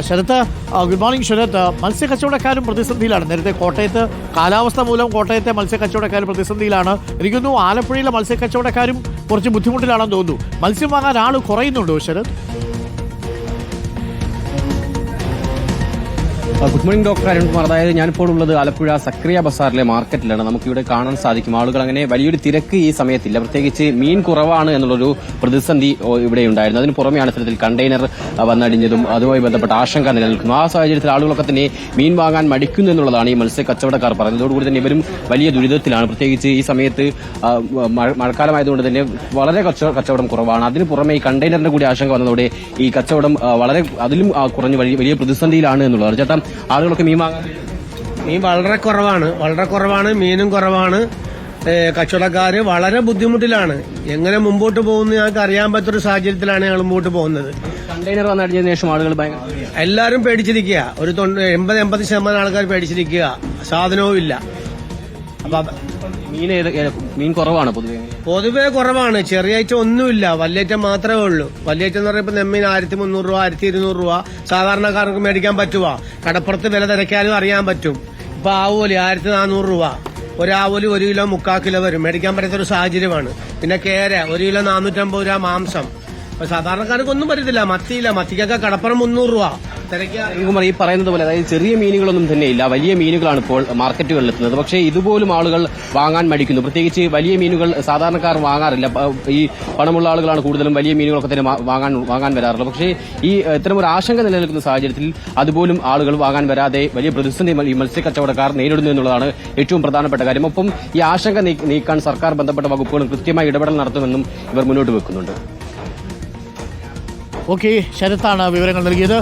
Sarath good morning Sarath. മത്സ്യ കച്ചവടക്കാരും പ്രതിസന്ധിയിലാണ്. നേരത്തെ കോട്ടയത്ത് കാലാവസ്ഥ മൂലം കോട്ടയത്തെ മത്സ്യ കച്ചവടക്കാരും പ്രതിസന്ധിയിലാണ്. എനിക്ക് തോന്നുന്നു ആലപ്പുഴയിലെ മത്സ്യ കച്ചവടക്കാരും കുറച്ച് ബുദ്ധിമുട്ടിലാണെന്ന് തോന്നുന്നു. മത്സ്യം വാങ്ങാൻ ആൾ കുറയുന്നുണ്ടോ Sharath? Good morning doctor Arun Arunkumar അതായത് ഞാനിപ്പോൾ ഉള്ളത് ആലപ്പുഴ സക്രിയ ബസാറിലെ മാർക്കറ്റിലാണ്. നമുക്കിവിടെ കാണാൻ സാധിക്കും. ആളുകൾ അങ്ങനെ വലിയൊരു തിരക്ക് ഈ സമയത്തില്ല. പ്രത്യേകിച്ച് മീൻ കുറവാണ് എന്നുള്ളൊരു പ്രതിസന്ധി ഇവിടെ ഉണ്ടായിരുന്നു. അതിന് പുറമെയാണ് ഇത്തരത്തിൽ കണ്ടെയ്നർ വന്നടിഞ്ഞതും അതുമായി ബന്ധപ്പെട്ട ആശങ്ക നിലനിൽക്കുന്നു ആ സാഹചര്യത്തിൽ ആളുകളൊക്കെ തന്നെ മീൻ വാങ്ങാൻ മടിക്കുന്നു എന്നുള്ളതാണ് ഈ മത്സ്യ കച്ചവടക്കാർ പറയുന്നത് അതോടുകൂടി തന്നെ ഇവരും വലിയ ദുരിതത്തിലാണ്. പ്രത്യേകിച്ച് ഈ സമയത്ത് മഴക്കാലമായതുകൊണ്ട് തന്നെ വളരെ കച്ചവ- കച്ചവടം കുറവാണ്. അതിന് പുറമെ ഈ കണ്ടെയ്നറിന്റെ കൂടി ആശങ്ക വന്നതോടെ ഈ കച്ചവടം വളരെ അതിലും കുറഞ്ഞ് വലിയ പ്രതിസന്ധിയിലാണ് എന്നുള്ളത്. ചേട്ടാ ആളുകളൊക്കെ മീൻ വാങ്ങാൻ മീൻ വളരെ കുറവാണ്. വളരെ കുറവാണ് മീനും കുറവാണ്. കച്ചവടക്കാർ കച്ചവടക്കാര് വളരെ ബുദ്ധിമുട്ടിലാണ്. എങ്ങനെ മുമ്പോട്ട് പോകുന്ന ഞങ്ങൾക്ക് അറിയാൻ പറ്റൊരു സാഹചര്യത്തിലാണ് ഞങ്ങൾ മുമ്പോട്ട് പോകുന്നത്. കണ്ടെയ്നർ വന്നടിഞ്ഞതിനു ശേഷം ആളുകൾ എല്ലാവരും പേടിച്ചിരിക്കുക. ഒരു തൊണ്ണൂ- എൺപത് എൺപത് ശതമാനം ആൾക്കാർ പേടിച്ചിരിക്കുക. സാധനവും ഇല്ല. അപ്പൊ മീൻ ഏത് മീൻ കുറവാണ് പൊതുവെ? പൊതുവെ കുറവാണ്. ചെറിയ ഐറ്റം ഒന്നുമില്ല. വല്യേറ്റം മാത്രമേ ഉള്ളൂ. വല്യേറ്റം എന്ന് പറയുമ്പോൾ നെമ്മീൻ ആയിരത്തി മുന്നൂറ് രൂപ ആയിരത്തി ഇരുന്നൂറ് രൂപ. സാധാരണക്കാർക്ക് മേടിക്കാൻ പറ്റുക കടപ്പുറത്ത് വില തിരക്കാനും അറിയാൻ പറ്റും. ഇപ്പൊ ആവോലി ആയിരത്തി നാനൂറ് രൂപ ഒരാവോലി ഒരു കിലോ മുക്കാൽ കിലോ വരും. മേടിക്കാൻ പറ്റാത്ത ഒരു സാഹചര്യമാണ്. പിന്നെ കേര ഒരു കിലോ നാനൂറ്റമ്പത് രൂപ മാംസം. സാധാരണക്കാർക്ക് ഒന്നും പറ്റത്തില്ല. മത്തിയില്ല. മത്തിക്കൊക്കെ കടപ്പുറം മുന്നൂറ് രൂപ. അനിൽകുമാർ ഈ പറയുന്നത് പോലെ അതായത് ചെറിയ മീനുകളൊന്നും തന്നെ ഇല്ല വലിയ മീനുകളാണ് ഇപ്പോൾ മാർക്കറ്റുകളിൽ എത്തുന്നത് പക്ഷേ ഇതുപോലും ആളുകൾ വാങ്ങാൻ മടിക്കുന്നു. പ്രത്യേകിച്ച് വലിയ മീനുകൾ സാധാരണക്കാർ വാങ്ങാറില്ല. ഈ പണമുള്ള ആളുകളാണ് കൂടുതലും വലിയ മീനുകളൊക്കെ തന്നെ വാങ്ങാൻ വാങ്ങാൻ വരാറുള്ളത്. പക്ഷേ ഈ ഇത്തരം ഒരു ആശങ്ക നിലനിൽക്കുന്ന സാഹചര്യത്തിൽ അതുപോലും ആളുകൾ വാങ്ങാൻ വരാതെ വലിയ പ്രതിസന്ധി ഈ മത്സ്യ കച്ചവടക്കാർ നേരിടുന്നു എന്നുള്ളതാണ് ഏറ്റവും പ്രധാനപ്പെട്ട കാര്യം. ഒപ്പം ഈ ആശങ്ക നീക്കാൻ സർക്കാർ ബന്ധപ്പെട്ട വകുപ്പുകളും കൃത്യമായി ഇടപെടൽ നടത്തുമെന്നും ഇവർ മുന്നോട്ട് വെക്കുന്നുണ്ട്. ഓക്കെ ശരത്താണ് വിവരങ്ങൾ നൽകിയത്.